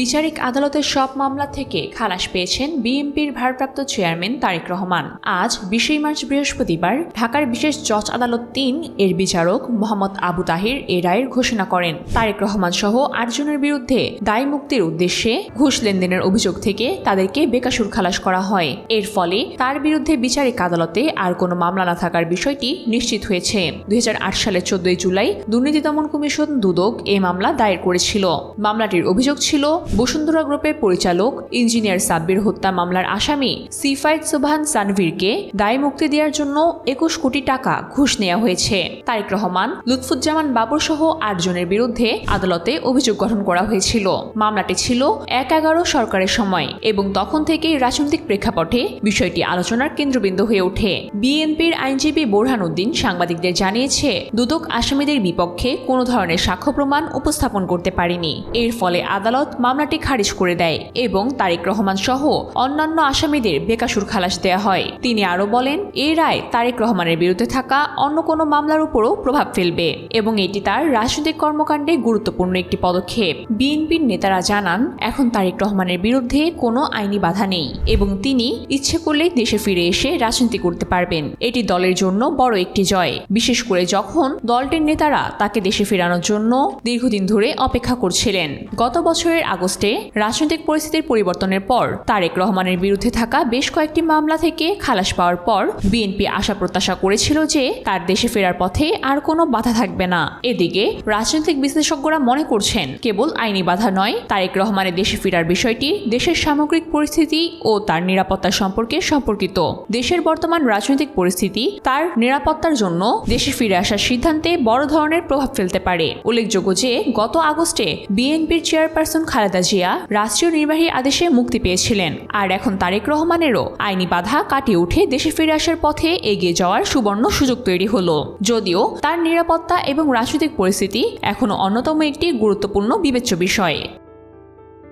বিচারিক আদালতের সব মামলা থেকে খালাস পেয়েছেন বিএনপির ভারপ্রাপ্ত চেয়ারম্যান তারেক রহমান। আজ বিশে মার্চ বৃহস্পতিবার ঢাকার বিশেষ জজ আদালত তিন এর বিচারক মোহাম্মদ আবু তাহির এ রায়ের ঘোষণা করেন। তারেক রহমান সহ আটজনের বিরুদ্ধে দায় মুক্তির উদ্দেশ্যে ঘুষ লেনদেনের অভিযোগ থেকে তাদেরকে বেকাসুর খালাস করা হয়। এর ফলে তার বিরুদ্ধে বিচারিক আদালতে আর কোনো মামলা না থাকার বিষয়টি নিশ্চিত হয়েছে। দুই হাজার আট সালের চোদ্দই জুলাই দুর্নীতি দমন কমিশন দুদক এ মামলা দায়ের করেছিল। মামলাটির অভিযোগ ছিল বসুন্ধরা গ্রুপের পরিচালক, ইঞ্জিনিয়ার সাব্বির হত্যা মামলার আসামি সিফাইদ সোবহান সানভীরকে দায় মুক্তি দেওয়ার জন্য একুশ কোটি টাকা ঘুষ নেওয়া হয়েছে। তারেক রহমান, লুৎফুজ্জামান বাবর সহ আটজনের বিরুদ্ধে আদালতে অভিযোগ গঠন করা হয়েছিল। মামলাটি ছিল এক এগারো সরকারের সময় এবং তখন থেকেই রাজনৈতিক প্রেক্ষাপটে বিষয়টি আলোচনার কেন্দ্রবিন্দু হয়ে ওঠে। বিএনপির আইনজীবী বোরহান উদ্দিন সাংবাদিকদের জানিয়েছে, দুদক আসামিদের বিপক্ষে কোনো ধরনের সাক্ষ্য প্রমাণ উপস্থাপন করতে পারেনি। এর ফলে আদালত মামলাটি খারিজ করে দেয় এবং তারেক রহমান সহ অন্যান্য আসামিদের বেকাসুর খালাস দেওয়া হয়। তিনি আরও বলেন এই রায় তারেক রহমানের বিরুদ্ধে থাকা অন্য কোনো মামলার উপরও প্রভাব ফেলবে এবং এটি তার রাজনৈতিক কর্মকাণ্ডে গুরুত্বপূর্ণ একটি পদক্ষেপ। বিএনপির নেতারা জানান, এখন তারেক রহমানের বিরুদ্ধে কোনো আইনি বাধা নেই এবং তিনি ইচ্ছে করলেই দেশে ফিরে এসে রাজনীতি করতে পারবেন। এটি দলের জন্য বড় একটি জয়। বিশেষ করে যখন দলটির নেতারা তাকে দেশে ফেরানোর জন্য দীর্ঘদিন ধরে অপেক্ষা করছিলেন। গত বছরের আগস্টে রাজনৈতিক পরিস্থিতির পরিবর্তনের পর তারেক রহমানের বিরুদ্ধে থাকা বেশ কয়েকটি মামলা থেকে খালাস পাওয়ার পর বিএনপি আশা প্রত্যাশা করেছিল যে তার দেশে ফেরার পথে আর কোনো বাধা থাকবে না। এদিকে রাজনৈতিক বিশ্লেষকরা মনে করছেন, কেবল আইনি বাধা নয়, তারেক রহমানের দেশে ফেরার বিষয়টি দেশের সামগ্রিক পরিস্থিতি ও তার নিরাপত্তা সম্পর্কে সম্পর্কিত। দেশের বর্তমান রাজনৈতিক পরিস্থিতি তার নিরাপত্তার জন্য দেশে ফিরে আসার সিদ্ধান্তে বড় ধরনের প্রভাব ফেলতে পারে। উল্লেখযোগ্য যে গত আগস্টে বিএনপির চেয়ারপারসন খালেদা জিয়া রাষ্ট্রীয় নির্বাহী আদেশে মুক্তি পেয়েছিলেন। আর এখন তারেক রহমানেরও আইনি বাধা কাটিয়ে উঠে দেশে ফিরে আসার পথে এগিয়ে যাওয়ার সুবর্ণ সুযোগ তৈরি হলো। যদিও তার নিরাপত্তা এবং রাজনৈতিক পরিস্থিতি এখনও অন্যতম একটি গুরুত্বপূর্ণ বিবেচ্য বিষয়।